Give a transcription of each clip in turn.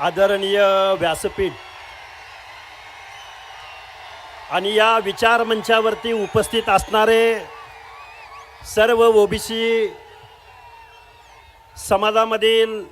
आदरणीय व्यासपीठ. आणि या विचार मंचावरती उपस्थित असणारे सर्व ओबीसी समाजामधील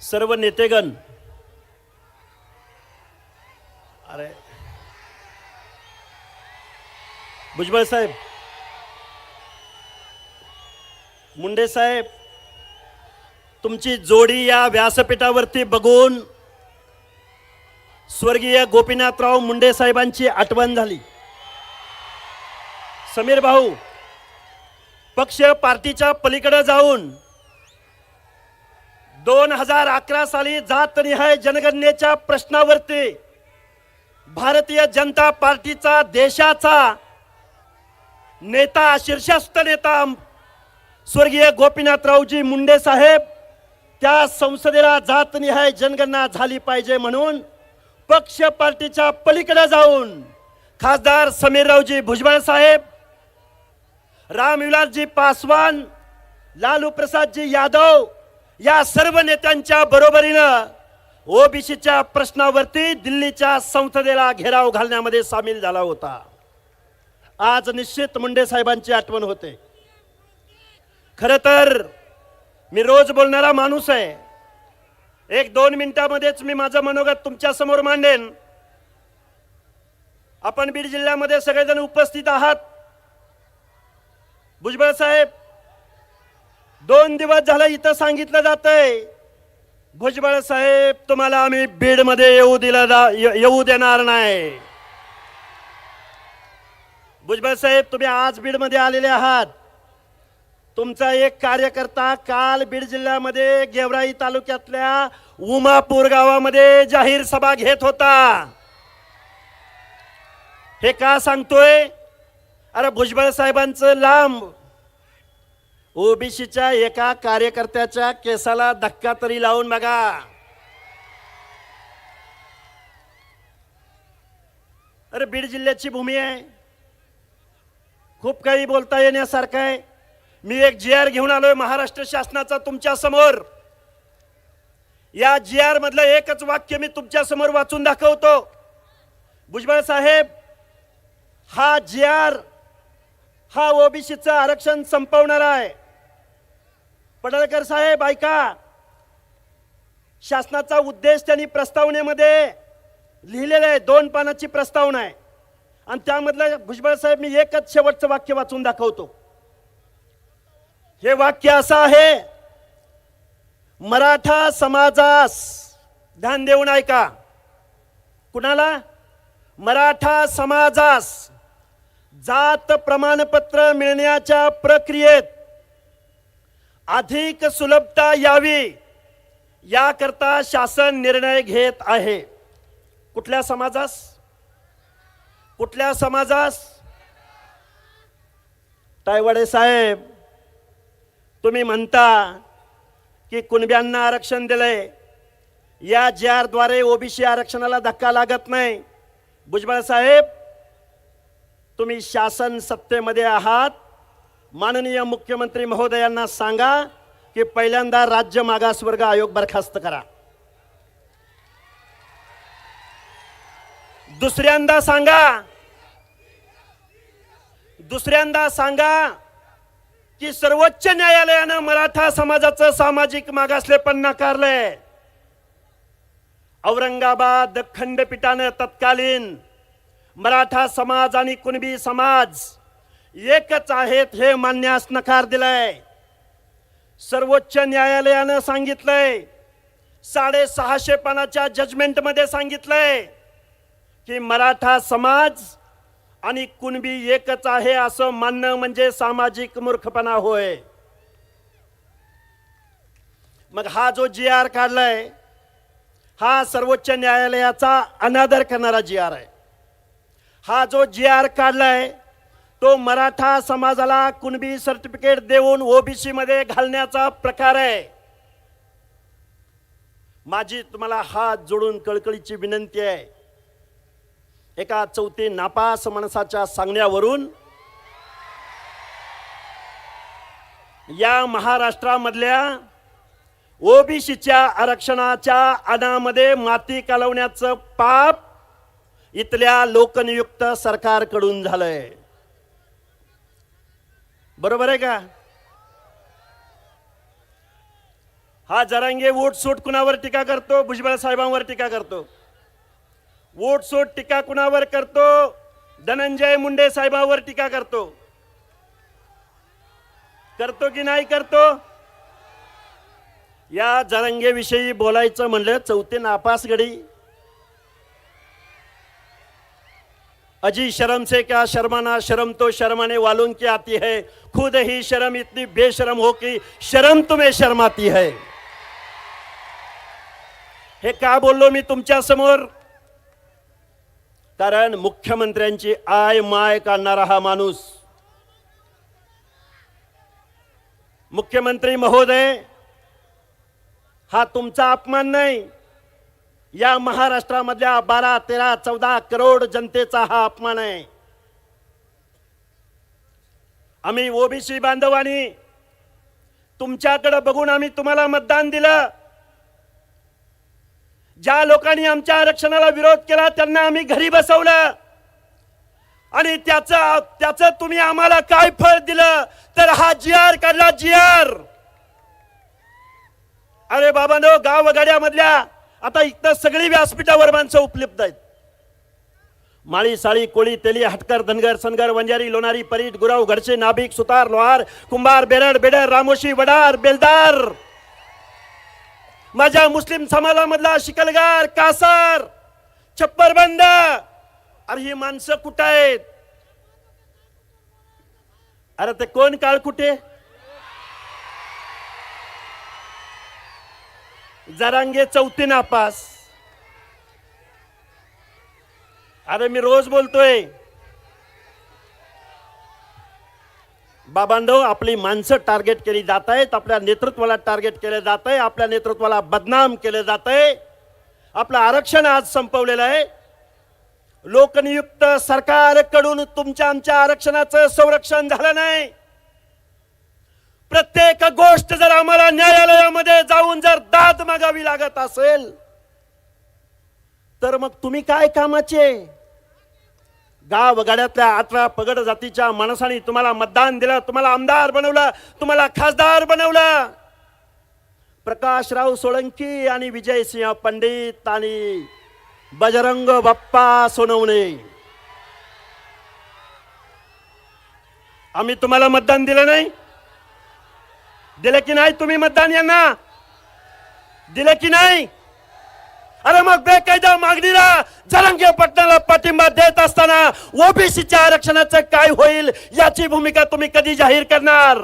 सर्व नेतेगण. अरे. भुजबळ साहेब. मुंडे साहेब. तुमची जोडी या व्यासपीठावरती बघून स्वर्गीय गोपीनाथराव मुंडे साहेबांची आठवण झाली. समीर भाऊ पक्ष पार्टीच्या पलीकडे जाऊन दोन हजार अकरा साली जातनिहाय जनगणनेच्या प्रश्नावरती भारतीय जनता पार्टीचा देशाचा नेता शीर्षस्थ नेता स्वर्गीय गोपीनाथरावजी मुंडे साहेब त्या संसदेला जातनिहाय जनगणना झाली पाहिजे म्हणून पक्ष पार्टीच्या पलीकडे जाऊन खासदार समीररावजी भुजबळ साहेब रामविलासजी पासवान लालू प्रसादजी यादव या सर्व नेत्यांच्या बरोबरीनं ओबीसीच्या प्रश्नावरती दिल्लीच्या संसदेला घेराव घालण्यामध्ये सामील झाला होता. आज निश्चित मुंडे साहेबांची आठवण होते. खरं तर मी रोज बोलणारा माणूस आहे. एक दोन मिनिटामध्येच मी माझं मनोगत तुमच्यासमोर मांडेन. आपण बीड जिल्ह्यामध्ये सगळेजण उपस्थित आहात. भुजबळ साहेब दोन दिवस झालं इथं सांगितलं जातंय. भुजबळ साहेब तुम्हाला आम्ही बीडमध्ये येऊ दिलं जा- येऊ देणार नाही. भुजबळ साहेब तुम्ही आज बीडमध्ये आलेले आहात. तुमचा एक कार्यकर्ता काल बीड जिल्ह्यामध्ये गेवराई तालुक्यातल्या उमापूर गावामध्ये जाहीर सभा घेत होता. हे का सांगतोय? अरे भुजबळ साहेबांचं लांब. ओबीसीच्या एका कार्यकर्त्याच्या केसाला धक्का तरी लावून बघा. अरे बीड जिल्ह्याची भूमी आहे. खूप काही बोलता येण्यासारखं आहे. मी एक जी आर घेऊन आलोय महाराष्ट्र शासनाचा तुमच्यासमोर. या जी आर मधलं एकच वाक्य मी तुमच्यासमोर वाचून दाखवतो. भुजबळ साहेब हा जी आर हा ओबीसीचं आरक्षण संपवणार आहे. पडळकर साहेब ऐका. शासनाचा उद्देश त्यांनी प्रस्तावनेमध्ये लिहिलेला आहे दोन पानाची प्रस्तावना आहे. आणि त्यामधलं भुजबळ साहेब मी एकच शेवटचं वाक्य वाचून दाखवतो. हे वाक्य असं आहे. मराठा समाजास ध्यान देऊन ऐका. कुणाला? मराठा समाजास जात प्रमाणपत्र मिळण्याच्या प्रक्रियेत अधिक सुलभता यावी याकरता शासन निर्णय घेत आहे. कुठल्या समाजास? कुठल्या समाजास? टायवाडे साहेब. तुम्ही म्हणता की कुणब्यांना आरक्षण दिलंय? या जी द्वारे ओबीसी आरक्षणाला धक्का लागत नाही. भुजबळ साहेब तुम्ही शासन सत्तेमध्ये आहात. माननीय मुख्यमंत्री महोदयांना सांगा की पहिल्यांदा राज्य मागासवर्ग आयोग बरखास्त करा. दुसऱ्यांदा सांगा. दुसऱ्यांदा सांगा की सर्वोच्च न्यायालयानं मराठा समाजाचं सामाजिक मागासलेपण नाकारलंय. औरंगाबाद खंडपीठानं तत्कालीन मराठा समाज आणि कुणबी समाज एकच आहेत हे मानण्यास नकार दिलाय. सर्वोच्च न्यायालयानं सांगितलंय साडेसहाशे पानाच्या जजमेंटमध्ये सांगितलंय की मराठा समाज आणि कुणबी एकच आहे असं मानणं म्हणजे सामाजिक मूर्खपणा होय. मग हा जो जी आर काढलाय हा सर्वोच्च न्यायालयाचा अनादर करणारा जी आर आहे. हा जो जी आर काढलाय तो मराठा समाजाला कुणबी सर्टिफिकेट देऊन ओबीसी मध्ये घालण्याचा प्रकार आहे. माझी तुम्हाला हात जोडून कळकळीची विनंती आहे. एका चौथी नापास माणसाच्या सांगण्यावरून या महाराष्ट्रामधल्या ओबीसीच्या आरक्षणाच्या अनामध्ये माती कालवण्याचं पाप इथल्या लोकनियुक्त सरकारकडून झालंय. बरोबर आहे का? हा जरांगे वोट सूट कुणावर टीका करतो भुजबळ साहेबांवर टीका करतो. वोट टीका कुणावर करतो? धनंजय मुंडे साहेबांवर टीका करतो. करतो की नाही करतो? या जरंगेविषयी बोलायचं म्हणलं चौथे नापास गडी अजी शर्म से क्या शर्माना शर्म तो शर्माने वालों की आती है। खुद ही शर्म इतनी बेशरम हो की शर्म तुम्हें शर्माती है। हे का बोललो मी तुमच्यासमोर? कारण मुख्यमंत्र्यांची आय माय काढणारा हा माणूस. मुख्यमंत्री महोदय हा तुमचा अपमान नाही. या महाराष्ट्रामधल्या बारा तेरा चौदा करोड जनतेचा हा अपमान आहे. आम्ही ओबीसी बांधवानी तुमच्याकडे बघून आम्ही तुम्हाला मतदान दिलं. ज्या लोकांनी आमच्या आरक्षणाला विरोध केला त्यांना आम्ही घरी बसवलं. आणि त्याचं त्याचं तुम्ही आम्हाला काय फळ दिलं तर हा जी आर काढला जी आर. अरे बाबांनो गाव गाड्यामधल्या आता इथं सगळी व्यासपीठावर माणसं उपलब्ध आहेत. माळी साळी कोळी तेली हटकर धनगर सनगर वंजारी लोणारी परीट गुराव घडसे नाभिक सुतार लोहार कुंभार बेरड बेडर रामोशी वडार बेलदार. माझ्या मुस्लिम समाजामधला शिकलगार कासार छप्परबंद. अरे ही माणसं कुठं आहेत? अरे ते कोण काळ कुठे? जरांगे चौथी नापास. अरे मी रोज बोलतोय. बाबांडव आपली माणसं टार्गेट केली जात आहेत आपल्या नेतृत्वाला टार्गेट केलं जात आहे आपल्या नेतृत्वाला बदनाम केलं जात आहे आपलं आरक्षण आज संपवलेलं आहे. लोकनियुक्त सरकारकडून तुमच्या आमच्या आरक्षणाचं संरक्षण झालं नाही. प्रत्येक गोष्ट जर आम्हाला न्यायालयामध्ये जाऊन जर दाद मागावी लागत असेल तर मग तुम्ही काय कामाचे? गाव गाड्यातल्या अठरा पगड जातीच्या माणसाने तुम्हाला मतदान दिलं तुम्हाला आमदार बनवलं तुम्हाला खासदार बनवलं. प्रकाशराव सोळंकी आणि विजयसिंह पंडित आणि बजरंग बाप्पा सोनवणे. आम्ही तुम्हाला मतदान दिलं नाही? दिलं की नाही तुम्ही मतदान यांना? दिलं की नाही? अरे मग बेकायदा मागणीला जरंगे पटणाला पाठिंबा देत असताना ओबीसीच्या आरक्षणाचं काय होईल याची भूमिका तुम्ही कधी जाहीर करणार?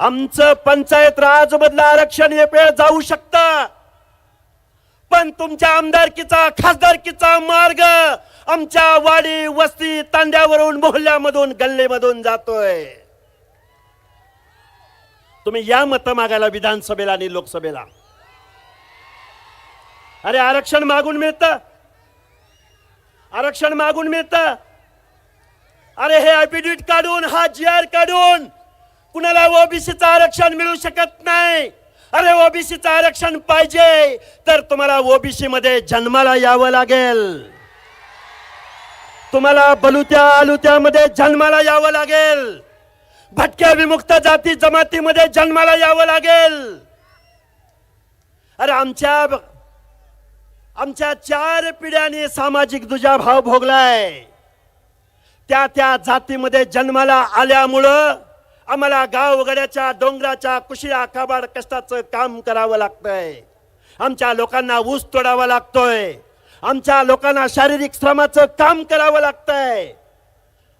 आमचं पंचायत राज मधलं आरक्षण एक वेळ जाऊ शकतं. पण तुमच्या आमदारकीचा खासदारकीचा मार्ग आमच्या वाडी वस्ती तांड्यावरून मोहल्ल्यामधून गल्लेमधून जातोय. तुम्ही या मतं मागायला विधानसभेला आणि लोकसभेला. अरे आरक्षण मागून मिळतं. आरक्षण मागून मिळतं. अरे हे ऍफिडेविट काढून हा जी आर काढून कुणाला ओबीसीचं आरक्षण मिळू शकत नाही. अरे ओबीसीचं आरक्षण पाहिजे तर तुम्हाला ओबीसी मध्ये जन्माला यावं लागेल. तुम्हाला बलुत्या आलुत्यामध्ये जन्माला यावं लागेल. भटक्या विमुक्त जाती जमातीमध्ये जन्माला यावं लागेल. अरे आमच्या आमच्या चार पिढ्यांनी सामाजिक दुजाभाव भोगलाय. त्या त्या जातीमध्ये जन्माला आल्यामुळं आम्हाला गावगड्याच्या डोंगराच्या कुशिया काबाड कष्टाचं काम करावं लागतंय. आमच्या लोकांना ऊस तोडावा लागतोय. आमच्या लोकांना शारीरिक श्रमाचं काम करावं लागतंय.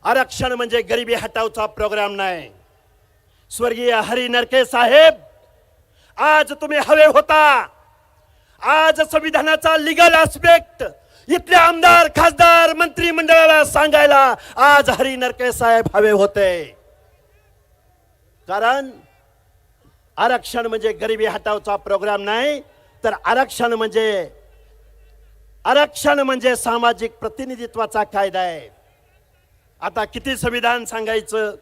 आरक्षण म्हणजे गरिबी हटावचा प्रोग्राम नाही. स्वर्गीय हरी नरके साहेब आज तुम्ही हवे होता. आज संविधानाचा लिगल आस्पेक्ट इथले आमदार खासदार मंत्रिमंडळाला सांगायला आज हरी नरके साहेब हवे होते. कारण आरक्षण म्हणजे गरिबी हटावचा प्रोग्राम नाही तर आरक्षण म्हणजे आरक्षण म्हणजे सामाजिक प्रतिनिधित्वाचा कायदा आहे. आता किती संविधान सांगायचं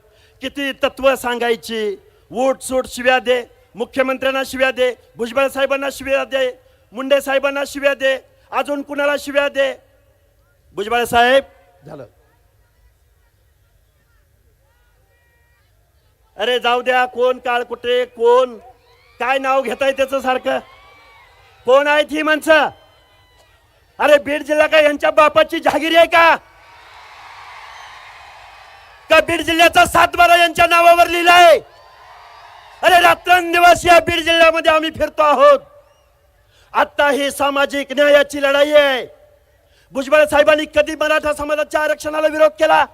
किती तत्व सांगायची वोट सूट शिव्या दे मुख्यमंत्र्यांना शिव्या दे भुजबळ साहेबांना शिव्या दे मुंडे साहेबांना शिव्या दे अजून कुणाला शिव्या दे? भुजबळ साहेब झालं. अरे जाऊ द्या कोण काळ कुठे कोण काय नाव घेताय त्याचं सारखं? कोण आहेत ही माणसं? अरे बीड जिल्हा काय यांच्या बापाची जहागिरी आहे का? या बीड जिल्ह्याचा सातबारा यांच्या नावावर लिहिलाय. अरे रात्रंदिवस या बीड जिल्ह्यामध्ये आम्ही फिरतो आहोत. आता ही सामाजिक न्यायाची लढाई आहे. भुजबळ साहेबांनी कधी मराठा समाजाच्या आरक्षणाला विरोध केला?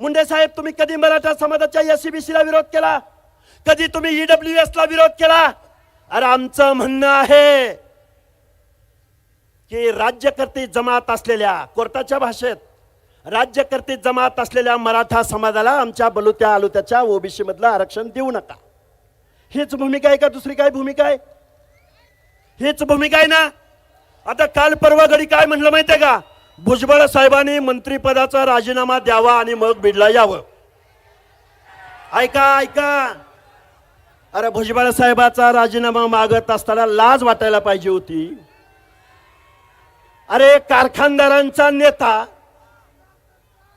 मुंडे साहेब तुम्ही कधी मराठा समाजाच्या एससीबीसी ला विरोध केला? कधी तुम्ही ईडब्ल्यू एस ला विरोध केला? अरे आमचं म्हणणं आहे की राज्यकर्ते जमात असलेल्या कोर्टाच्या भाषेत राज्यकर्ते जमात असलेल्या मराठा समाजाला आमच्या बलुत्या आलुत्याच्या ओबीसी मधलं आरक्षण देऊ नका. हीच भूमिका आहे का? दुसरी काय भूमिका आहे? हीच भूमिका आहे ना? आता काल परवा घडी काय म्हणलं माहितीये का? भुजबळ साहेबांनी मंत्रीपदाचा राजीनामा द्यावा आणि मग बिडला यावं. ऐका ऐका. अरे भुजबळ साहेबाचा राजीनामा मागत असताना लाज वाटायला पाहिजे होती. अरे कारखानदारांचा नेता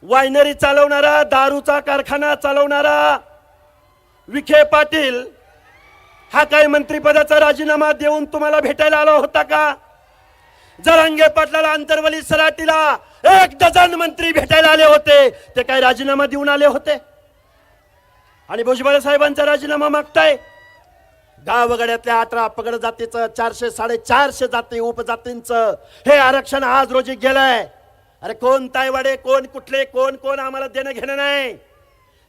वायनरी चालवणारा दारूचा कारखाना चालवणारा विखे पाटील हा काय मंत्रिपदाचा राजीनामा देऊन तुम्हाला भेटायला आला होता का? जरांगे पाटलाला अंतरवली सराटीला एक डझन मंत्री भेटायला आले होते. ते काय राजीनामा देऊन आले होते. आणि भुजबळ साहेबांचा राजीनामा मागताय. गावगड्यातल्या अठरा अपगड जातीचं चारशे साडेचारशे जाती उपजातींचं हे आरक्षण आज रोजी गेलंय. अरे कोण तायवाडे कोण कुठले कोण कोण आम्हाला देणं घेणं नाही?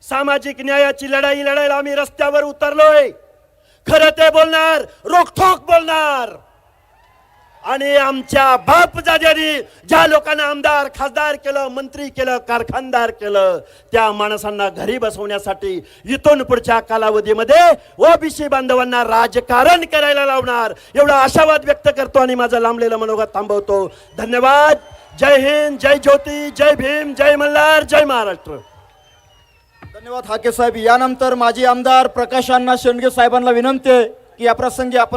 सामाजिक न्यायाची लढाई लढायला आम्ही रस्त्यावर उतरलोय. खरं ते बोलणार रोखोक बोलणार. आणि आमच्या बाप जाजारी ज्या लोकांना आमदार खासदार केलं मंत्री केलं कारखानदार केलं त्या माणसांना घरी बसवण्यासाठी इथून पुढच्या कालावधीमध्ये ओबीसी बांधवांना राजकारण करायला लावणार. एवढा आशावाद व्यक्त करतो आणि माझा लांबलेला मनोगत थांबवतो. धन्यवाद. जय हिंद जय ज्योती जय भीम जय मल्हार जय महाराष्ट्र. धन्यवाद हाके साहेब. यानंतर माजी आमदार प्रकाश अण्णा शेंडगे साहेबांना विनंती आहे की या प्रसंगी आपण